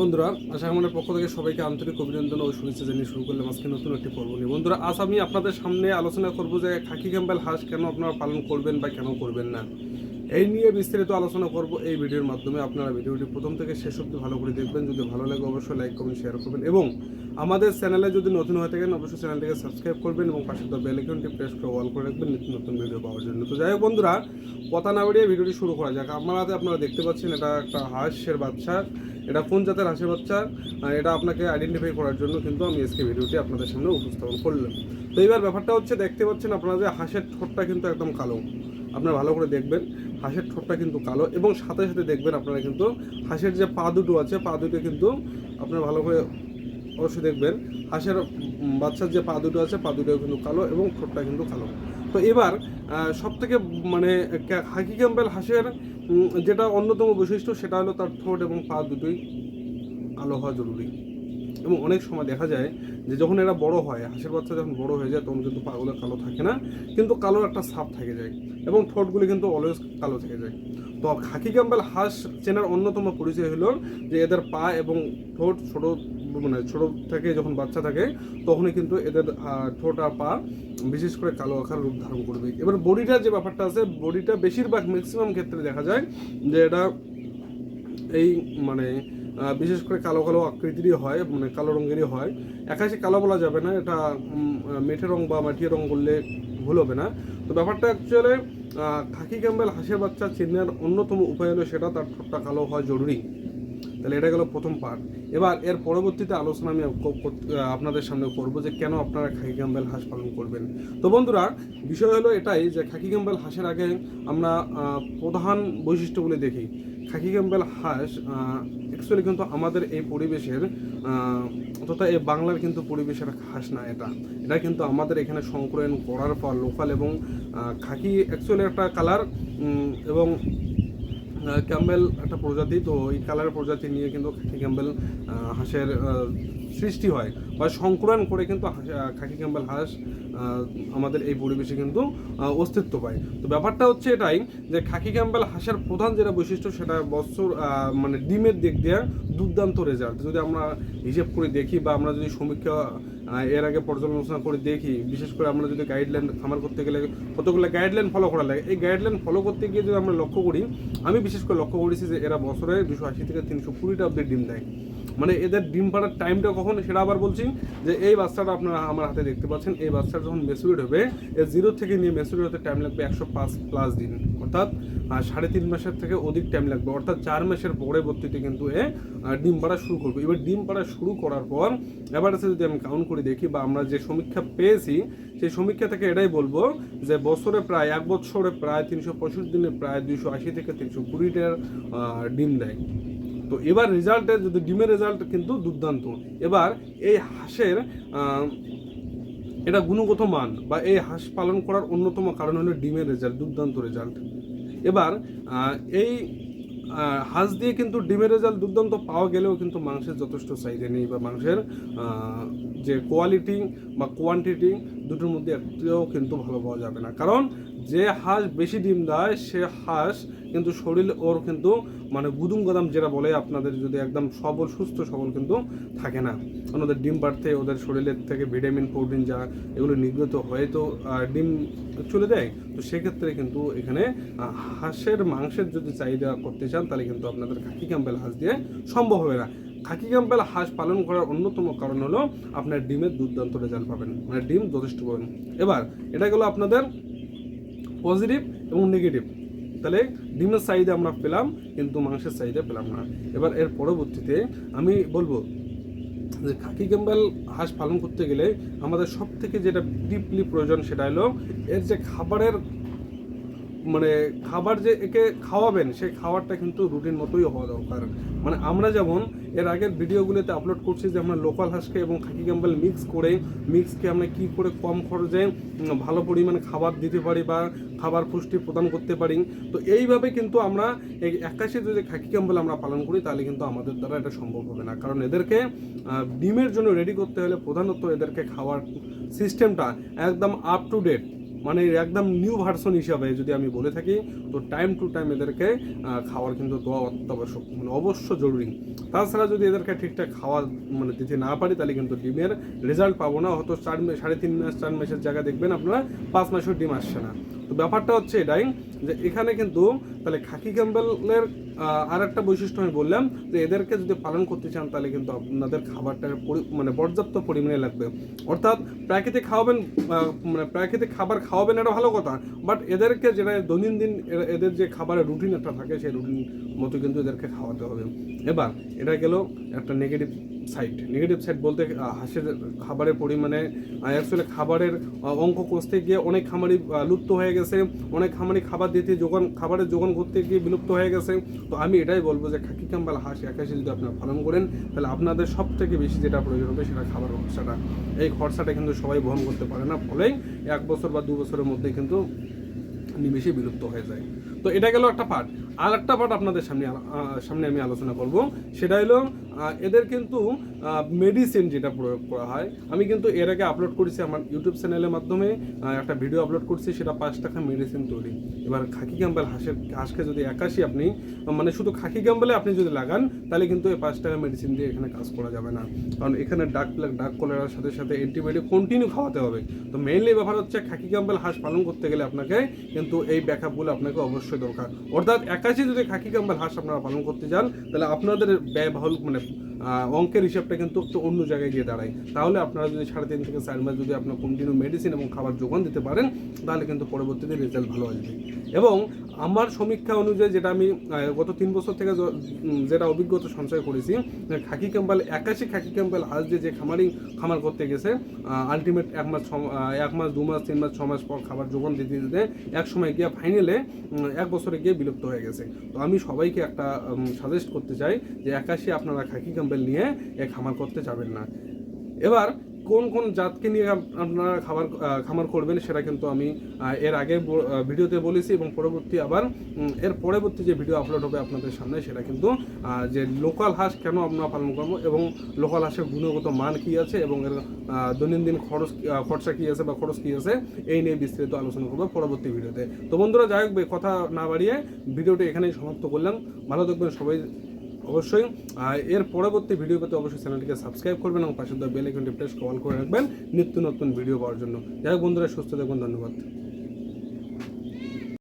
বন্ধুরা, আশা আমাদের পক্ষ থেকে সবাইকে আন্তরিক অভিনন্দন ও শুভেচ্ছা জানিয়ে শুরু করলাম আজকে নতুন একটি পর্ব নিয়ে। বন্ধুরা, আজ আমি আপনাদের সামনে আলোচনা করব যে খাকি ক্যাম্বেল হাঁস কেন আপনারা পালন করবেন বা কেন করবেন না। এই নিয়ে বিস্তারিত আলোচনা করব এই ভিডিওর মাধ্যমে। আপনারা ভিডিওটি প্রথম থেকে শেষ অব্দি ভালো করে দেখবেন। যদি ভালো লাগে অবশ্যই লাইক, কমেন্ট, শেয়ার করবেন এবং আমাদের চ্যানেলে যদি নতুন হয়ে থাকেন অবশ্যই চ্যানেলটিকে সাবস্ক্রাইব করবেন এবং পাশে তো বেল আইকনটি প্রেস করে অল করে রাখবেন। নিত্য নতুন ভিডিও পাওয়ার জন্য। তো যাই হোক বন্ধুরা, কথা না বাড়িয়ে ভিডিওটি শুরু করা যাক। আমার হাতে আপনারা দেখতে পাচ্ছেন এটা একটা হাঁসের বাচ্চা। এটা কোন জাতের হাঁসের বাচ্চা? এটা আপনাকে আইডেন্টিফাই করার জন্য কিন্তু আমি আজকে ভিডিওটি আপনাদের সামনে উপস্থাপন করলাম। তো এইবার ব্যাপারটা হচ্ছে, দেখতে পাচ্ছেন আপনারা যে হাঁসের ঠোঁটটা কিন্তু একদম কালো। আপনারা ভালো করে দেখবেন, হাঁসের ঠোঁটটা কিন্তু কালো এবং সাথে সাথে দেখবেন আপনারা কিন্তু হাঁসের যে পা দুটো আছে, পা দুটো কিন্তু আপনারা ভালো করে অবশ্যই দেখবেন, হাঁসের বাচ্চার যে পা দুটো আছে, পা দুটো কিন্তু কালো এবং ঠোঁটটা কিন্তু কালো। তো এবার সব থেকে মানে হাকি ক্যাম্পেল হাঁসের যেটা অন্যতম বৈশিষ্ট্য, সেটা হলো তার ঠোঁট এবং পা দুটোই কালো হওয়া জরুরি। এবং অনেক সময় দেখা যায় যে যখন এরা বড় হয়, হাঁসের বাচ্চা যখন বড় হয়ে যায়, তখন কিন্তু পাগুলো কালো থাকে না, কিন্তু কালোর একটা সাপ থেকে যায় এবং ঠোঁটগুলি কিন্তু অলওয়েজ কালো থেকে যায়। তো খাকি ক্যাম্বেল হাঁস চেনার অন্যতম পরিচয় হলো যে এদের পা এবং ঠোঁট ছোট মানে ছোট থেকে যখন বাচ্চা থাকে, তখনই কিন্তু এদের ঠোঁট পা বিশেষ করে কালো আকার রূপ ধারণ করবে। এবার বডিটার যে ব্যাপারটা আছে, বডিটা বেশিরভাগ ম্যাক্সিমাম ক্ষেত্রে দেখা যায় যে এটা এই মানে বিশেষ করে কালো কালো আকৃতিরই হয় মানে কালো রঙেরই হয়। একাশি কালো বলা যাবে না, এটা মেঠে রং বা মাটিয়া রং বললে ভুল হবে না। তো ব্যাপারটা অ্যাকচুয়ালি খাকি ক্যাম্বেল হাঁসের বাচ্চা চেনার অন্যতম উপায় হলো সেটা তার ঠোঁটটা কালো হওয়া জরুরি। তাহলে এটা গেল প্রথম পার্ট এবার এর পরবর্তীতে আলোচনা আমি আপনাদের সামনে করব যে কেন আপনারা খাকি ক্যাম্বেল হাঁস পালন করবেন। তো বন্ধুরা, বিষয় হলো এটাই যে খাকি ক্যাম্বেল হাঁসের আগে আমরা প্রধান বৈশিষ্ট্যগুলি দেখি। খাকি ক্যাম্বেল হাঁস অ্যাকচুয়ালি কিন্তু আমাদের এই পরিবেশের তথা এই বাংলার কিন্তু পরিবেশের হাঁস না এটা। এটা কিন্তু আমাদের এখানে সংকলন করার পর লোকাল এবং খাকি অ্যাকচুয়ালি একটা কালার এবং ক্যাম্বেল একটা প্রজাতি তো এই কালার প্রজাতি নিয়ে কিন্তু ক্যাম্বেল হাঁসের সৃষ্টি হয় বা সংকুলন করে কিন্তু খাকি ক্যাম্বেল হাঁস আমাদের এই পরিবেশে কিন্তু অস্তিত্ব পায়। তো ব্যাপারটা হচ্ছে এটাই যে খাকি ক্যাম্বেল হাঁসের প্রধান যেটা বৈশিষ্ট্য সেটা বছর মানে ডিমের দিক দিয়ে দুর্দান্ত রেজাল্ট যদি আমরা হিসেব করে দেখি বা আমরা যদি সমীক্ষা এর আগে পর্যালোচনা করে দেখি, বিশেষ করে আমরা যদি গাইডলাইন খামার করতে গেলে কতগুলো গাইডলাইন ফলো করা লাগে, এই গাইডলাইন ফলো করতে গিয়ে যদি আমরা লক্ষ্য করি, আমি বিশেষ করে লক্ষ্য করেছি যে এরা বছরে দুশো আশি থেকে তিনশো কুড়িটা অব্দি ডিম দেয়। মানে এদের ডিম পাড়ার টাইমটা কখন, সেটা আবার বলছি যে এই বাচ্চাটা আপনারা আমার হাতে দেখতে পাচ্ছেন, এই বাচ্চাটা যখন মেসুরিট হবে এর জিরো থেকে নিয়ে মেসুরিট হতে টাইম লাগবে একশো পাঁচ প্লাস দিন, অর্থাৎ সাড়ে তিন মাসের থেকে অধিক টাইম লাগবে, অর্থাৎ চার মাসের পরবর্তীতে কিন্তু এ ডিম পাড়া শুরু করবে। এবার ডিম পাড়া শুরু করার পর, এবার আছে যদি আমি কাউন্ট করে দেখি বা আমরা যে সমীক্ষা পেয়েছি, সেই সমীক্ষা থেকে এটাই বলব যে বছরে প্রায়, এক বছরে প্রায় তিনশো পঁয়ষট্টি দিনে প্রায় দুইশো আশি থেকে তিনশো কুড়িটার ডিম দেয়। তো এবার রেজাল্টে যদি ডিমের রেজাল্ট কিন্তু দুর্দান্ত। এবার এই হাঁসের এটা গুণগত মান বা এই হাঁস পালন করার অন্যতম কারণ হলো ডিমের রেজাল্ট দুর্দান্ত রেজাল্ট এবার এই হাঁস দিয়ে কিন্তু ডিমের রেজাল্ট দুর্দান্ত পাওয়া গেলেও কিন্তু মাংসের যথেষ্ট চাহিদা নেই বা মাংসের যে কোয়ালিটি বা কোয়ান্টিটি দুটোর মধ্যে একটিও কিন্তু ভালো পাওয়া যাবে না। কারণ যে হাঁস বেশি ডিম দেয়, সে হাঁস কিন্তু শরীর ওর কিন্তু মানে গুদুম গদাম যেটা বলে আপনাদের যদি একদম সবল, সুস্থ, সবল কিন্তু থাকে না। ওদের ডিম পাড়তে ওদের শরীরের থেকে ভিটামিন, প্রোটিন যা এগুলো নির্গত হয়ে তো ডিম চলে দেয় তো সেক্ষেত্রে কিন্তু এখানে হাঁসের মাংসের যদি চাহিদা করতে চান, তাহলে কিন্তু আপনাদের খাকি ক্যাম্পেল হাঁস দিয়ে সম্ভব হবে না। খাকি ক্যাম্পেল হাঁস পালন করার অন্যতম কারণ হলো আপনার ডিমের দুর্দান্ত রেজাল্ট পাবেন মানে ডিম যথেষ্ট পাবেন। এবার, এটা গেলো আপনাদের পজিটিভ এবং নেগেটিভ তাহলে ডিমের চাহিদা আমরা পেলাম, কিন্তু মাংসের চাহিদা পেলাম না। এবার এর পরবর্তীতে আমি বলব যে খাকি গেম্বাল হাঁস পালন করতে গেলে আমাদের সব থেকে যেটা ডিপলি প্রয়োজন সেটা হলো এর যে খাবারের মানে খাবার যে একে খাওয়াবেন, সেই খাবারটা কিন্তু রুটিন মতোই হওয়া দরকার। মানে আমরা যেমন, এর আগের ভিডিওগুলোতে আপলোড করছি যে আমরা লোকাল হাঁসকে এবং খাকি ক্যাম্বেল মিক্স করে মিক্সকে আমরা কি করে কম খরচে ভালো পরিমাণে খাবার দিতে পারি বা খাবার পুষ্টি প্রদান করতে পারি, তো এইভাবে কিন্তু আমরা এই একাশি যদি খাকি ক্যাম্বেল আমরা পালন করি, তাহলে কিন্তু আমাদের দ্বারা এটা সম্ভব হবে না। কারণ এদেরকে ডিমের জন্য রেডি করতে হলে প্রধানত এদেরকে খাওয়ার সিস্টেমটা একদম আপ টু ডেট মানে একদম নিউ ভার্সন হিসাবে যদি আমি বলে থাকি, তো টাইম টু টাইম এদেরকে খাওয়ার কিন্তু দেওয়া অত্যাবশ্যক মানে অবশ্য জরুরি। তাছাড়া যদি এদেরকে ঠিকঠাক খাওয়া মানে দিতে না পারি, তাহলে কিন্তু ডিমের রেজাল্ট পাবো না। হয়তো চার সাড়ে তিন মাস, চার মাসের জায়গায় দেখবেন আপনারা, পাঁচ মাসের ডিম আসছে না। ব্যাপারটা হচ্ছে এটাই যে এখানে কিন্তু তাহলে খাকি ক্যাম্বেলের আর একটা বৈশিষ্ট্য আমি বললাম যে এদেরকে যদি পালন করতে চান তাহলে কিন্তু আপনাদের খাবারটা মানে পর্যাপ্ত পরিমাণে লাগবে। অর্থাৎ প্রাকৃতিক খাওয়াবেন মানে প্রাকৃতিক খাবার খাওয়াবেন এটা ভালো কথা বাট এদেরকে যেটা দৈনন্দিন এদের যে খাবারের রুটিন একটা থাকে সেই রুটিন মতো কিন্তু এদেরকে খাওয়াতে হবে। এবার এটা গেল একটা নেগেটিভ সাইড নেগেটিভ সাইড বলতে হাঁসের খাবারের পরিমাণে অ্যাকচুয়ালি খাবারের অঙ্ক কষতে গিয়ে অনেক খামারি লুপ্ত হয়ে গেছে। অনেক খামারি খাবার দিতে যোগান, খাবারের যোগান করতে গিয়ে বিলুপ্ত হয়ে গেছে। তো আমি এটাই বলব যে খাকি কাম্বাল হাঁস একাশি যদি আপনারা পালন করেন, তাহলে আপনাদের সব থেকে বেশি যেটা প্রয়োজন হবে সেটা খাবার খরচাটা। এই খরচাটা কিন্তু সবাই বহন করতে পারে না, ফলেই এক বছর বা দু বছরের মধ্যে কিন্তু নিমেষে বিলুপ্ত হয়ে যায়। তো এটা গেল একটা পার্ট আর একটা পার্ট আপনাদের সামনে সামনে আমি আলোচনা করব। সেটা হলো এদের কিন্তু মেডিসিন যেটা প্রয়োগ করা হয়। আমি কিন্তু এর আগে আপলোড করেছি আমার ইউটিউব চ্যানেলের মাধ্যমে। একটা ভিডিও আপলোড করছি, সেটা পাঁচ টাকা মেডিসিন তৈরি। এবার খাকি ক্যাম্বেল হাঁসের, হাঁসকে যদি একাশি আপনি মানে শুধু খাকি ক্যাম্বেলে আপনি যদি লাগান, তাহলে কিন্তু এই পাঁচ টাকা মেডিসিন দিয়ে এখানে কাজ করা যাবে না। কারণ এখানে ডাক প্লাক ডাক কলেরার সাথে সাথে অ্যান্টিবায়োটিক কন্টিনিউ খাওয়াতে হবে। তো মেইনলি ব্যাপার হচ্ছে, খাকি ক্যাম্বেল হাঁস পালন করতে গেলে আপনাকে কিন্তু এই ব্যাকআপগুলো আপনাকে অবশ্যই দরকার। অর্থাৎ একাশি যদি খাকি কাম্বাল হাঁস আপনারা পালন করতে যান তাহলে আপনাদের ব্যয়বহুল মানে অঙ্কের হিসাবটা কিন্তু একটু অন্য জায়গায় গিয়ে দাঁড়ায়। তাহলে আপনারা যদি সাড়ে তিন থেকে চার মাস যদি আপনার কন্টিনিউ মেডিসিন এবং খাবার যোগান দিতে পারেন, তাহলে কিন্তু পরবর্তীতে রেজাল্ট ভালো আসবে। এবং আমার সমীক্ষা অনুযায়ী যেটা আমি গত তিন বছর থেকে যেটা অভিজ্ঞতা সঞ্চয় করেছি খাকি ক্যাম্পাল, একাশি খাকি ক্যাম্পাল আজ যে খামারি, খামার করতে গেছে আলটিমেট এক মাস এক মাস, দু মাস, তিন মাস, ছ মাস পর খাবার যোগান দিতে দিতে এক সময় গিয়ে ফাইনালে এক বছরে গিয়ে বিলুপ্ত হয়ে গেছে। তো আমি সবাইকে একটা সাজেস্ট করতে চাই যে একাশি আপনারা খাকি ক্যাম্পেল নিয়ে এ খামার করতে যাবেন না। এবার কোন কোন জাতকে নিয়ে আপনারা খাবার খামার করবেন সেটা কিন্তু আমি এর আগে ভিডিওতে বলেছি এবং পরবর্তী আবার এর পরবর্তী যে ভিডিও আপলোড হবে আপনাদের সামনে সেটা কিন্তু যে লোকাল হাঁস কেন আমরা পালন করব এবং লোকাল হাঁসের গুণগত মান কী আছে এবং এর দৈনন্দিন খরচ খরচা কী আছে বা খরচ কী আছে, এই নিয়ে বিস্তারিত আলোচনা করব পরবর্তী ভিডিওতে। তো বন্ধুরা, যাই হোক কথা না বাড়িয়ে ভিডিওটি এখানেই সমাপ্ত করলাম। ভালো থাকবেন সবাই। অবশ্যই। এর পরবর্তী ভিডিও পেতে অবশ্যই চ্যানেলটিকে সাবস্ক্রাইব করবেন এবং পাশে দেওয়া বেল আইকনটি প্রেস কল করে রাখবেন। নিত্য নতুন ভিডিও পাওয়ার জন্য। যাই হোক বন্ধুরা, সুস্থ থাকুন, ধন্যবাদ।